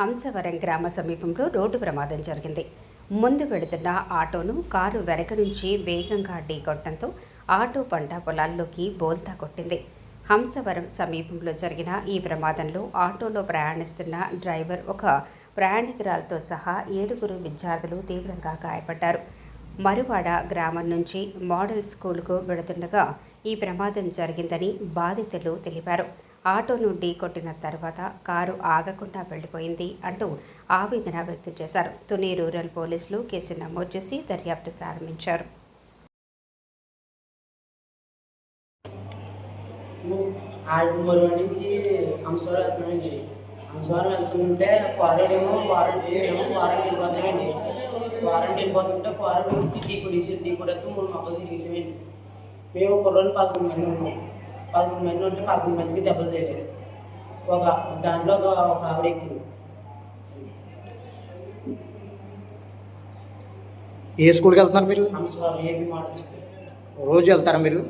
హంసవరం గ్రామ సమీపంలో రోడ్డు ప్రమాదం జరిగింది. ముందు వెళుతున్న ఆటోను కారు వెనక నుంచి వేగంగా ఢీకొట్టడంతో ఆటో పంట పొలాల్లోకి బోల్తా కొట్టింది. హంసవరం సమీపంలో జరిగిన ఈ ప్రమాదంలో ఆటోలో ప్రయాణిస్తున్న డ్రైవర్ ఒక ప్రయాణికురాలతో సహా ఏడుగురు విద్యార్థులు తీవ్రంగా గాయపడ్డారు. మరువాడ గ్రామం నుంచి మోడల్ స్కూల్కు వెళుతుండగా ఈ ప్రమాదం జరిగిందని బాధితులు తెలిపారు. ఆటోను ఢీ కొట్టిన తర్వాత కారు ఆగకుండా వెళ్ళిపోయింది అంటూ ఆవేదన వ్యక్తం చేశారు. తుని రూరల్ పోలీసులు కేసు నమోదు చేసి దర్యాప్తు ప్రారంభించారు. నుంచి అంశవరం వెళ్తున్నామండి అంశవరం వెళ్తుంటే క్వారంటీ ఏమో క్వారంటీ ఏమో క్వారంటీ వెళ్ళిపోతామండి క్వారంటీ వెళ్ళిపోతుంటే క్వారంటీ నుంచి డీసీ మూడు మొక్కలు తీసేయండి మేము కుర్రోళ్ళు పదకొండు మంది ఉన్నాం. పదకొండు మంది ఉంటే పదకొండు మందికి దెబ్బలు తేలేదు ఒక దాంట్లో ఒక ఒక ఆవిడ ఎక్కింది. ఏ స్కూల్కి వెళ్తున్నారు మీరు? ఏపీ మోడల్స్ రోజు వెళ్తారా మీరు?